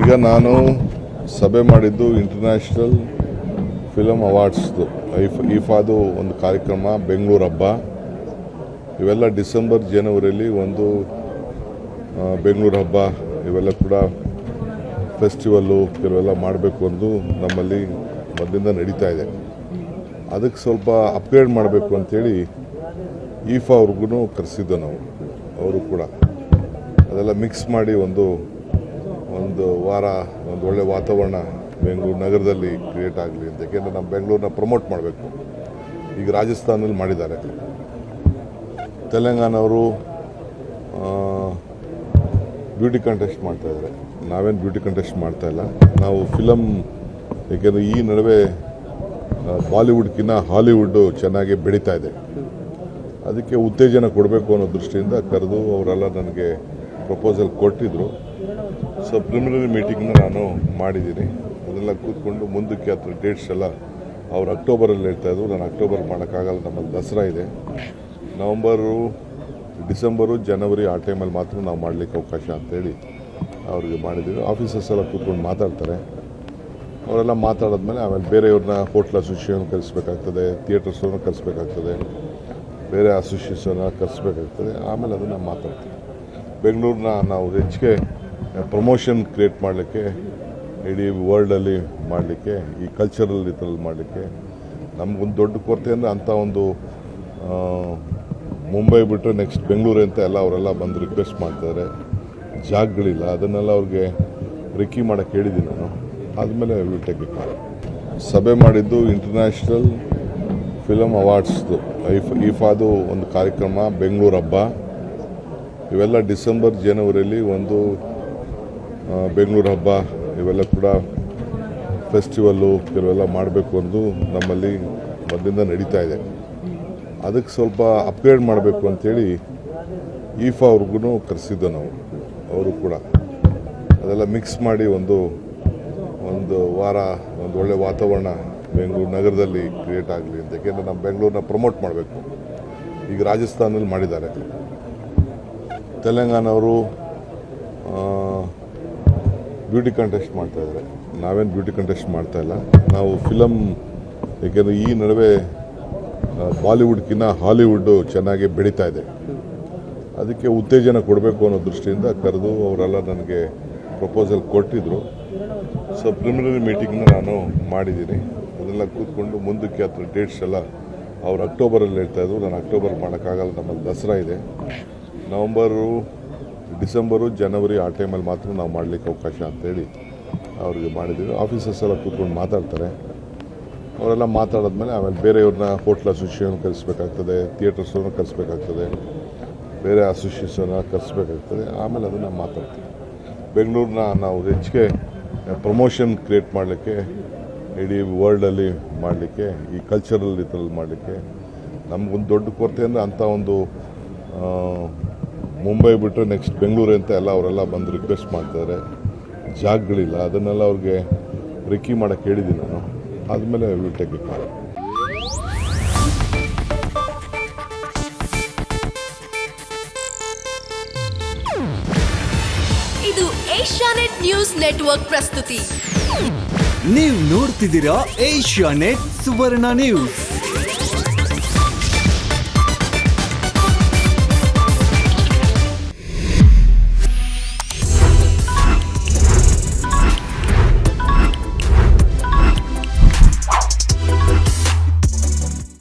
ಈಗ ನಾನು ಸಭೆ ಮಾಡಿದ್ದು ಇಂಟರ್ನ್ಯಾಷನಲ್ ಫಿಲಮ್ ಅವಾರ್ಡ್ಸ್ದು ಐಫ್ ಈಫಾದು ಒಂದು ಕಾರ್ಯಕ್ರಮ, ಬೆಂಗಳೂರು ಹಬ್ಬ. ಇವೆಲ್ಲ ಡಿಸೆಂಬರ್, ಜನವರಿಯಲ್ಲಿ ಒಂದು ಬೆಂಗಳೂರು ಹಬ್ಬ. ಇವೆಲ್ಲ ಕೂಡ ಫೆಸ್ಟಿವಲ್ಲು ಕೆಲವೆಲ್ಲ ಮಾಡಬೇಕು ಅಂದು ನಮ್ಮಲ್ಲಿ ಮೊದಲಿಂದ ನಡೀತಾ ಇದೆ. ಅದಕ್ಕೆ ಸ್ವಲ್ಪ ಅಪ್ಗ್ರೇಡ್ ಮಾಡಬೇಕು ಅಂಥೇಳಿ ಈಫಾ ಅವ್ರಿಗೂ ಕರೆಸಿದ್ದು ನಾವು. ಅವರು ಕೂಡ ಅದೆಲ್ಲ ಮಿಕ್ಸ್ ಮಾಡಿ ಒಂದು ಒಂದು ವಾರ, ಒಂದು ಒಳ್ಳೆ ವಾತಾವರಣ ಬೆಂಗಳೂರು ನಗರದಲ್ಲಿ ಕ್ರಿಯೇಟ್ ಆಗಲಿ ಅಂತ ಯಾಕೆಂದರೆ ನಮ್ಮ ಬೆಂಗಳೂರನ್ನ ಪ್ರಮೋಟ್ ಮಾಡಬೇಕು. ಈಗ ರಾಜಸ್ಥಾನದಲ್ಲಿ ಮಾಡಿದ್ದಾರೆ. ತೆಲಂಗಾಣವರು ಬ್ಯೂಟಿ ಕಂಟೆಸ್ಟ್ ಮಾಡ್ತಾ ಇದ್ದಾರೆ. ನಾವೇನು ಬ್ಯೂಟಿ ಕಂಟೆಸ್ಟ್ ಮಾಡ್ತಾ ಇಲ್ಲ. ನಾವು ಫಿಲಮ್ ಏಕೆಂದರೆ ಈ ನಡುವೆ ಬಾಲಿವುಡ್ಕಿನ್ನ ಹಾಲಿವುಡ್ಡು ಚೆನ್ನಾಗಿ ಬೆಳೀತಾ ಇದೆ. ಅದಕ್ಕೆ ಉತ್ತೇಜನ ಕೊಡಬೇಕು ಅನ್ನೋ ದೃಷ್ಟಿಯಿಂದ ಕರೆದು ಅವರೆಲ್ಲ ನನಗೆ ಪ್ರಪೋಸಲ್ ಕೊಟ್ಟಿದ್ದರು ಸೊ ಪ್ರಿಲಿಮಿನರಿ ಮೀಟಿಂಗ್ನ ನಾನು ಮಾಡಿದ್ದೀನಿ. ಅದೆಲ್ಲ ಕೂತ್ಕೊಂಡು ಮುಂದಕ್ಕೆ ಹತ್ರ ಡೇಟ್ಸ್ ಎಲ್ಲ ಅವ್ರು ಅಕ್ಟೋಬರಲ್ಲಿ ಹೇಳ್ತಾ ಇದ್ರು. ನಾನು ಅಕ್ಟೋಬರ್ ಮಾಡೋಕ್ಕಾಗಲ್ಲ. ನಮ್ಮಲ್ಲಿ ದಸರಾ ಇದೆ. ನವಂಬರು ಡಿಸೆಂಬರು ಜನವರಿ ಆ ಟೈಮಲ್ಲಿ ಮಾತ್ರ ನಾವು ಮಾಡಲಿಕ್ಕೆ ಅವಕಾಶ ಅಂತೇಳಿ ಅವ್ರಿಗೆ ಮಾಡಿದ್ದೀವಿ. ಆಫೀಸರ್ಸ್ ಎಲ್ಲ ಕೂತ್ಕೊಂಡು ಮಾತಾಡ್ತಾರೆ. ಅವರೆಲ್ಲ ಮಾತಾಡಿದ್ಮೇಲೆ ಆಮೇಲೆ ಬೇರೆಯವ್ರನ್ನ ಹೋಟ್ಲ್ ಅಸೋಸಿಯೇಷನ್ ಕರೆಸ್ಬೇಕಾಗ್ತದೆ ಥಿಯೇಟರ್ಸನ್ನು ಕರೆಸ್ಬೇಕಾಗ್ತದೆ, ಬೇರೆ ಅಸೋಸಿಯೇಷನ್ ಕರೆಸ್ಬೇಕಾಗ್ತದೆ. ಆಮೇಲೆ ಅದನ್ನು ಮಾತಾಡ್ತೀವಿ. ಬೆಂಗಳೂರನ್ನ ನಾವು ಹೆಚ್ಚಿಗೆ ಪ್ರಮೋಷನ್ ಕ್ರಿಯೇಟ್ ಮಾಡಲಿಕ್ಕೆ, ಇಡೀ ವರ್ಲ್ಡಲ್ಲಿ ಮಾಡಲಿಕ್ಕೆ, ಈ ಕಲ್ಚರಲ್ ಇದರಲ್ಲಿ ಮಾಡಲಿಕ್ಕೆ, ನಮಗೊಂದು ದೊಡ್ಡ ಕೊರತೆ ಅಂದರೆ ಅಂಥ ಒಂದು ಮುಂಬೈ ಬಿಟ್ಟರೆ ನೆಕ್ಸ್ಟ್ ಬೆಂಗಳೂರು ಅಂತ ಎಲ್ಲ ಅವರೆಲ್ಲ ಬಂದು ರಿಕ್ವೆಸ್ಟ್ ಮಾಡ್ತಾರೆ ಜಾಗಗಳಿಲ್ಲ. ಅದನ್ನೆಲ್ಲ ಅವ್ರಿಗೆ ರಿಕಿ ಮಾಡೋಕ್ಕೆ ಹೇಳಿದ್ದೀನಿ ನಾನು. ಆದಮೇಲೆ ವಿಲ್ ಟೇಕ್ ಸಭೆ ಮಾಡಿದ್ದು ಇಂಟರ್ನ್ಯಾಷನಲ್ ಫಿಲಮ್ ಅವಾರ್ಡ್ಸ್ದು ಐಫ್ ಈಫಾದು ಒಂದು ಕಾರ್ಯಕ್ರಮ, ಬೆಂಗಳೂರು ಹಬ್ಬ. ಇವೆಲ್ಲ ಡಿಸೆಂಬರ್, ಜನವರಿಯಲ್ಲಿ ಒಂದು ಬೆಂಗಳೂರು ಹಬ್ಬ, ಇವೆಲ್ಲ ಕೂಡ ಫೆಸ್ಟಿವಲ್ಲು ಕೆಲವೆಲ್ಲ ಮಾಡಬೇಕು ಅಂದು ನಮ್ಮಲ್ಲಿ ಮೊದಲಿಂದ ನಡೀತಾ ಇದೆ. ಅದಕ್ಕೆ ಸ್ವಲ್ಪ ಅಪ್ಗ್ರೇಡ್ ಮಾಡಬೇಕು ಅಂತೇಳಿ ಈಫಾ ಅವ್ರಿಗೂ ಕರೆಸಿದ್ದು ನಾವು, ಅವರು ಕೂಡ. ಅದೆಲ್ಲ ಮಿಕ್ಸ್ ಮಾಡಿ ಒಂದು ಒಂದು ವಾರ, ಒಂದು ಒಳ್ಳೆ ವಾತಾವರಣ ಬೆಂಗಳೂರು ನಗರದಲ್ಲಿ ಕ್ರಿಯೇಟ್ ಆಗಲಿ ಅಂತ ಯಾಕೆಂದರೆ ನಮ್ಮ ಬೆಂಗಳೂರನ್ನ ಪ್ರಮೋಟ್ ಮಾಡಬೇಕು. ಈಗ ರಾಜಸ್ಥಾನದಲ್ಲಿ ಮಾಡಿದ್ದಾರೆ. ತೆಲಂಗಾಣವರು ಬ್ಯೂಟಿ ಕಂಟೆಸ್ಟ್ ಮಾಡ್ತಾ ಇದ್ದಾರೆ. ನಾವೇನು ಬ್ಯೂಟಿ ಕಂಟೆಸ್ಟ್ ಮಾಡ್ತಾ ಇಲ್ಲ. ನಾವು ಫಿಲಮ್ ಏಕೆಂದರೆ ಈ ನಡುವೆ ಬಾಲಿವುಡ್ಕಿನ್ನ ಹಾಲಿವುಡ್ಡು ಚೆನ್ನಾಗಿ ಬೆಳೀತಾ ಇದೆ. ಅದಕ್ಕೆ ಉತ್ತೇಜನ ಕೊಡಬೇಕು ಅನ್ನೋ ದೃಷ್ಟಿಯಿಂದ ಕರೆದು ಅವರೆಲ್ಲ ನನಗೆ ಪ್ರಪೋಸಲ್ ಕೊಟ್ಟಿದ್ದರು ಸೊ ಪ್ರಿಮಿನರಿ ಮೀಟಿಂಗ್ನ ನಾನು ಮಾಡಿದ್ದೀನಿ. ಅದೆಲ್ಲ ಕೂತ್ಕೊಂಡು ಮುಂದಕ್ಕೆ ಹತ್ರ ಡೇಟ್ಸ್ ಎಲ್ಲ ಅವ್ರು ಅಕ್ಟೋಬರಲ್ಲಿ ಹೇಳ್ತಾಯಿದ್ರು ನಾನು ಅಕ್ಟೋಬರ್ ಮಾಡೋಕ್ಕಾಗಲ್ಲ. ನಮ್ಮಲ್ಲಿ ದಸರಾ ಇದೆ. ನವಂಬರು ಡಿಸೆಂಬರು, ಜನವರಿ ಆ ಟೈಮಲ್ಲಿ ಮಾತ್ರ ನಾವು ಮಾಡಲಿಕ್ಕೆ ಅವಕಾಶ ಅಂತೇಳಿ ಅವ್ರಿಗೆ ಮಾಡಿದ್ದೀವಿ. ಆಫೀಸರ್ಸ್ ಎಲ್ಲ ಕೂತ್ಕೊಂಡು ಮಾತಾಡ್ತಾರೆ. ಅವರೆಲ್ಲ ಮಾತಾಡಿದ್ಮೇಲೆ ಆಮೇಲೆ ಬೇರೆಯವ್ರನ್ನ ಹೋಟ್ಲ್ ಅಸೋಸಿಯೇಷನ್ ಕರೆಸ್ಬೇಕಾಗ್ತದೆ ಥಿಯೇಟರ್ಸನ್ನು ಕರೆಸ್ಬೇಕಾಗ್ತದೆ, ಬೇರೆ ಅಸೋಸಿಯೇಷನ್ ಕರೆಸ್ಬೇಕಾಗ್ತದೆ. ಆಮೇಲೆ ಅದನ್ನು ಮಾತಾಡ್ತೀವಿ. ಬೆಂಗಳೂರನ್ನ ನಾವು ಹೆಚ್ಚಿಗೆ ಪ್ರಮೋಷನ್ ಕ್ರಿಯೇಟ್ ಮಾಡಲಿಕ್ಕೆ, ಇಡೀ ವರ್ಲ್ಡಲ್ಲಿ ಮಾಡಲಿಕ್ಕೆ, ಈ ಕಲ್ಚರಲ್ ಇದರಲ್ಲಿ ಮಾಡಲಿಕ್ಕೆ ನಮಗೊಂದು ದೊಡ್ಡ ಕೊರತೆ ಅಂದರೆ ಅಂಥ ಒಂದು ಮುಂಬೈ ಬಿಟ್ಟರೆ ನೆಕ್ಸ್ಟ್ ಬೆಂಗಳೂರು ಅಂತ ಎಲ್ಲ ಅವರೆಲ್ಲ ಬಂದು ರಿಕ್ವೆಸ್ಟ್ ಮಾಡ್ತಾರೆ. ಜಾಗಗಳಿಲ್ಲ. ಅದನ್ನೆಲ್ಲ ಅವ್ರಿಗೆ ರಿಕ್ಕಿ ಮಾಡೋಕ್ಕೆ ಹೇಳಿದ್ದೀನಿ ನಾನು. ಆದಮೇಲೆ ವಿಲ್ ಟೇಕ್ ಇಟ್ ಇದು ಏಷ್ಯಾನೆಟ್ ನ್ಯೂಸ್ ನೆಟ್ವರ್ಕ್ ಪ್ರಸ್ತುತಿ. ನೀವು ನೋಡ್ತಿದ್ದೀರಾ ಏಷ್ಯಾನೆಟ್ ಸುವರ್ಣ ನ್ಯೂಸ್.